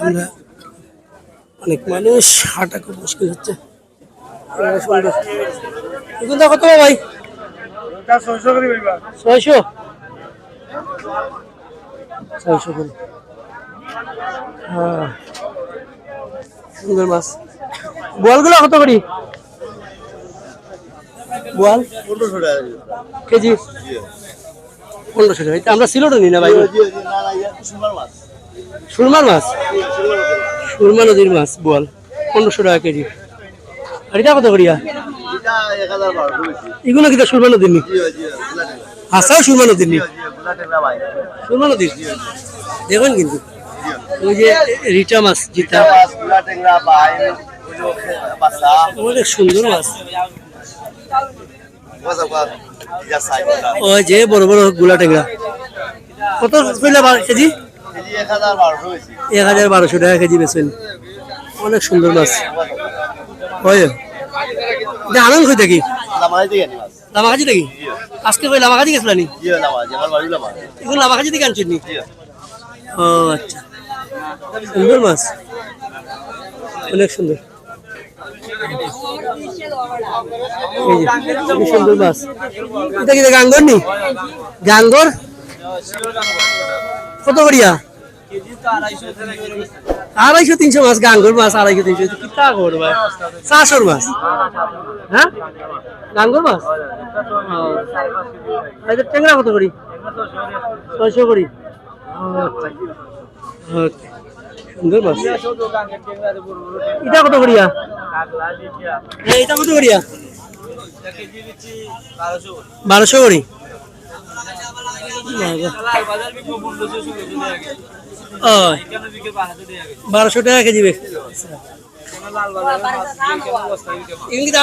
আমরা অনেক মানুষ, হাঁটা খুব মুশকিল হচ্ছে। কত ভাই? ছয়শো। ছয়শো হ্যাঁ। সুন্দর মাছ। বোয়ালগুলো কত করি? টাকা কেজি? পনেরোশো টাকা। এটা আমরা সিলোটা নিই না ভাই? সুরমার মাছ। সুরমা নদীর মাছ বোয়াল পনেরোশো টাকা কেজি। আর এটা কত করিয়া? এগুলো কিটা সুরমা নদীর নি? আসাও সুরমা নদীর নি? সুরমা নদীর? দেখুন কিন্তু। ওই যে রিটা মাছ জিতা। অনেক সুন্দর মাছ। ওই যে বড় বড়গুলা টেংরা কত কইলা কেজি? এক হাজার বারোশো টাকা কেজি বেছেন অনেক সুন্দর মাছ। হয় আনন্দ হয়ে থাকি লামাই থেকে? আজকে কই লামাকাজি গেছিল নি জি লামাই আমার বাড়ি লামাই এগুলো লামাকাজি থেকে আনছেন ও আচ্ছা। সুন্দর মাছ। অনেক সুন্দর। সুন্দর মাছ এটা কি গাঙ্গর নি গাঙ্গর কত করিয়া? আড়াইশো তিনশো মাছ গাঙ্গর মাছ আড়াইশো তিনশো। কি তা করবা চারশোর মাছ। হ্যাঁ? গাঙ্গর মাছ? ও। আর কত করি? ছয়শো করি। ও, আচ্ছা। সুন্দর মাছ? এটা কত করিয়া? এটা কত করিয়া বারোশো করি বারোশো টাকা কেজি বেশ।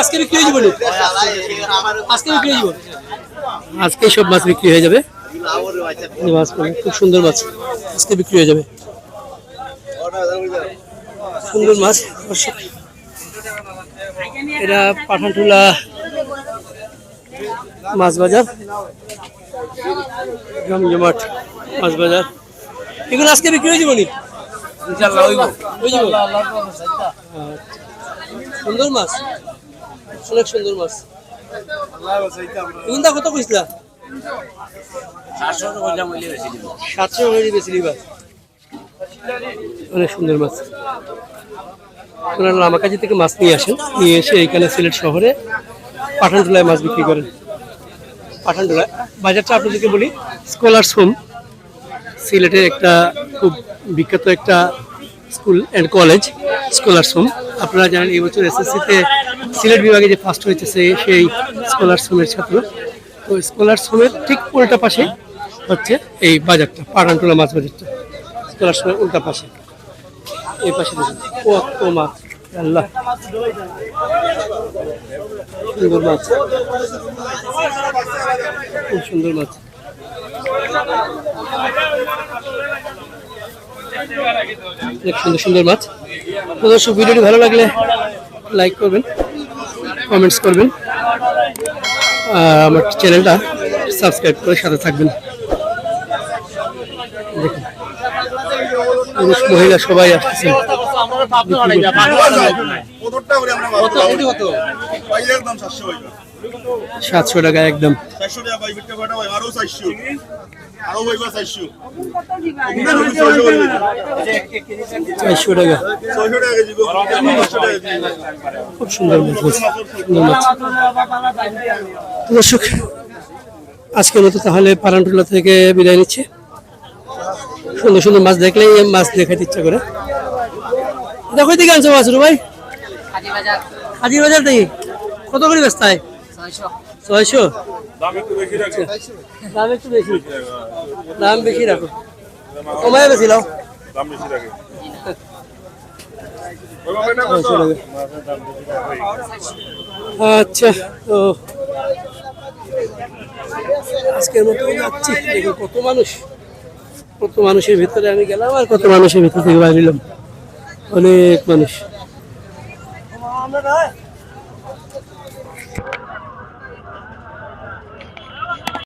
আজকে বিক্রি হয়ে যাবে আজকে বিক্রি হয়ে যাবে? আজকে সব মাছ বিক্রি হয়ে যাবে। মাছগুলো, খুব সুন্দর মাছ। আজকে বিক্রি হয়ে যাবে। সুন্দর মাছ। এটা পাঠানটুলা মাছ বাজার জমজমাট মাছ বাজার এগুলো আজকে বিক্রি হয়ে যাব নি আচ্ছা। সুন্দর মাছ? অনেক সুন্দর মাছ। এগুলো কত কইছিলা? সাতশো বেশি নিবা অনেক সুন্দর মাছ। ওনারা লামাকাজি থেকে মাছ নিয়ে আসেন, নিয়ে এসে এখানে সিলেট শহরে পাঠানটোলায় মাছ বিক্রি করেন। পাঠানটোলা বাজারটা আপনাদেরকে বলি স্কলার্স হোম সিলেটের একটা খুব বিখ্যাত একটা school and college scholars home আপনারা জানেন, এই বছর এসএসসিতে সিলেট বিভাগে যে ফার্স্ট হয়েছে সেই স্কলার্স হোমের ছাত্র। তো স্কলার্স হোমের ঠিক উল্টা পাশে হচ্ছে এই বাজারটা পাঠানটোলা মাছ বাজারটা। স্কলার্স হোমের উল্টা পাশে। এই পাশে কত মাছ আল্লাহ। সুন্দর মাছ। খুব সুন্দর মাছ। সুন্দর সুন্দর মাছ। দর্শক, ভিডিওটি ভালো লাগলে লাইক করবেন কমেন্টস করবেন। আর আমার চ্যানেলটা সাবস্ক্রাইব করে সাথে থাকবেন। দেখুন। পুরুষ, মহিলা সবাই একদম সাতশো টাকা একদম। খুব সুন্দর দর্শক, আজকের মতো তাহলে পারানটুলা থেকে বিদায় নিচ্ছে। সুন্দর সুন্দর মাছ দেখলেই মাছ দেখাতে ইচ্ছা করে। দেখো দিকে আনছো মাছ ভাই হাজির বাজার থেকে। কত করে ব্যস্ত হয় ছয়শো দাম একটু বেশি। দাম বেশি রাখো। কমায় বেশি লাও আচ্ছা তো আজকের মতো যাচ্ছি। দেখুন কত মানুষ। কত মানুষের ভিতরে আমি গেলাম আর কত মানুষের ভিতর থেকে বাইরিলাম অনেক মানুষ।